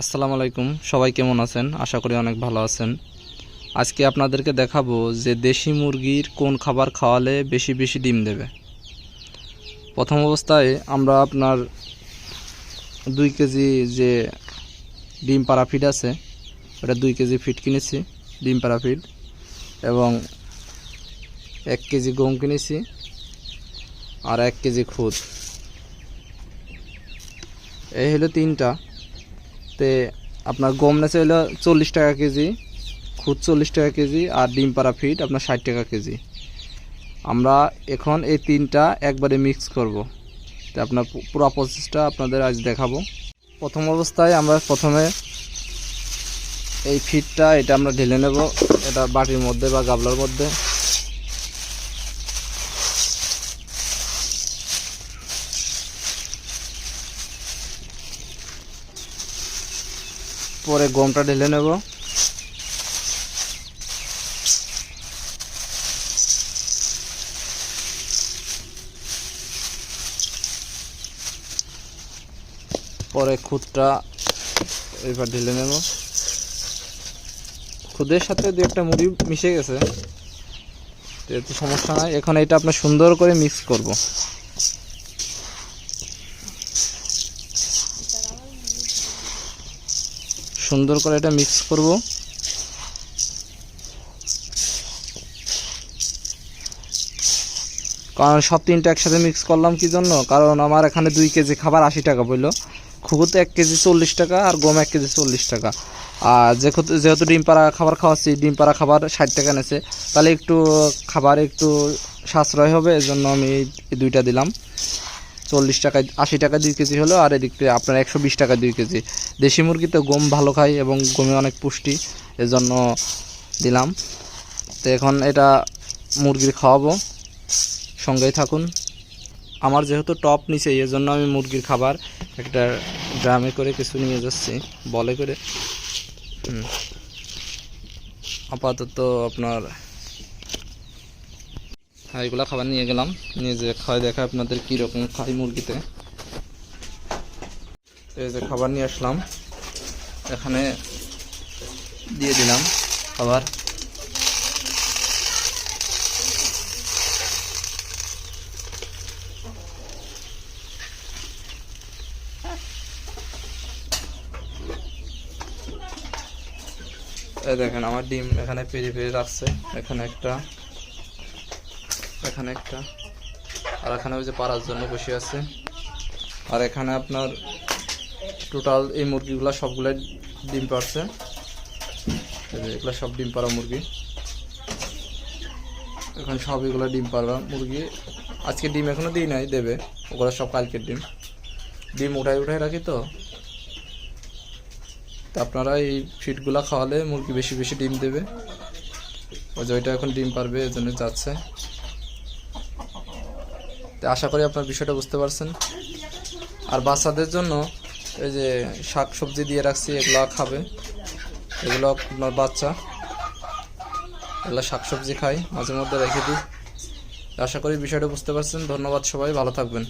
আসসালামু আলাইকুম। সবাই কেমন আছেন? আশা করি অনেক ভালো আছেন। আজকে আপনাদেরকে দেখাবো যে দেশি মুরগির কোন খাবার খাওয়ালে বেশি বেশি ডিম দেবে। প্রথম অবস্থায় আমরা আপনার দুই কেজি যে ডিম পাড়া ফিড আছে, ওটা দুই কেজি ফিড কিনেছি, ডিম পাড়া ফিড এবং এক কেজি গম কিনেছি আর এক কেজি খুদ। এই হলো তিনটা। তে আপনার গম নেছে হলো চল্লিশ টাকা কেজি, খুদ চল্লিশ টাকা কেজি আর ডিম পাড়া ফিট আপনার ষাট টাকা কেজি। আমরা এখন এই তিনটা একবারে মিক্স করব। তো আপনার পুরো প্রসেসটা আপনাদের আজ দেখাবো। প্রথম অবস্থায় আমরা প্রথমে এই ফিটটা এটা আমরা ঢেলে নেব। এটা বাটির মধ্যে বা গাবলার মধ্যে। পরে গমটা ঢেলে নেব। পরে খুদটা এবার ঢেলে নেব। খুদের সাথে দু একটা মুড়ি মিশে গেছে তো সমস্যা নাই। এখন এটা আপনার সুন্দর করে মিক্স করব। সুন্দর করে এটা মিক্স করব। কারণ সব তিনটা একসাথে মিক্স করলাম কি জন্য? কারণ আমার এখানে দুই কেজি খাবার আশি টাকা পড়ল খুকুতে এক কেজি চল্লিশ টাকা আর গম এক কেজি চল্লিশ টাকা। আর যেহেতু যেহেতু ডিম পাড়া খাবার খাওয়াচ্ছি, ডিম পাড়া খাবার ষাট টাকা নেছে তাহলে একটু খাবার একটু সাশ্রয় হবে, এজন্য আমি দুইটা দিলাম। চল্লিশ টাকায় আশি টাকা দুই কেজি হলো আর এদিক থেকে আপনার একশো বিশ টাকা দুই কেজি। দেশি মুরগি তো গম ভালো খায় এবং গমে অনেক পুষ্টি, এজন্য দিলাম। তো এখন এটা মুরগির খাওয়াবো। সঙ্গেই থাকুন। আমার যেহেতু টপ নিচে জন্য আমি মুরগির খাবার একটা ড্রামে করে কিছু নিয়ে যাচ্ছি, বলে করে। আপাতত আপনার এগুলো খাবার নিয়ে গেলাম। নিয়ে যে খাই দেখা আপনাদের কীরকম খাই মুরগিতে। এই যে খাবার নিয়ে আসলাম। এখানে দিয়ে দিলাম খাবার। দেখেন, আমার ডিম এখানে পেরে পেরে রাখছে। এখানে একটা এখানে একটা। আর এখানে ওই যে পাড়ার জন্য বসে আছে। আর এখানে আপনার টোটাল এই মুরগিগুলো সবগুলো ডিম পারছে এগুলো সব ডিম পাড়া মুরগি। এখন সব এগুলো ডিম পাড়া মুরগি। আজকে ডিম এখনও দিই নাই, দেবে। ওগুলো সব কালকের ডিম। ডিম উঠাই উঠাই রাখি তো। তা আপনারা এই ফিডগুলো খাওয়ালে মুরগি বেশি বেশি ডিম দেবে। ওই যে ওইটা এখন ডিম পারবে এই জন্য যাচ্ছে। তো আশা করি আপনার বিষয়টা বুঝতে পারছেন। আর বাচ্চাদের জন্য এই যে শাক সবজি দিয়ে রাখছি, এগুলো খাবে। এগুলো আপনার বাচ্চা। এগুলো শাক সবজি খাই মাঝে মধ্যে রেখে দিই। আশা করি বিষয়টা বুঝতে পারছেন। ধন্যবাদ সবাই, ভালো থাকবেন।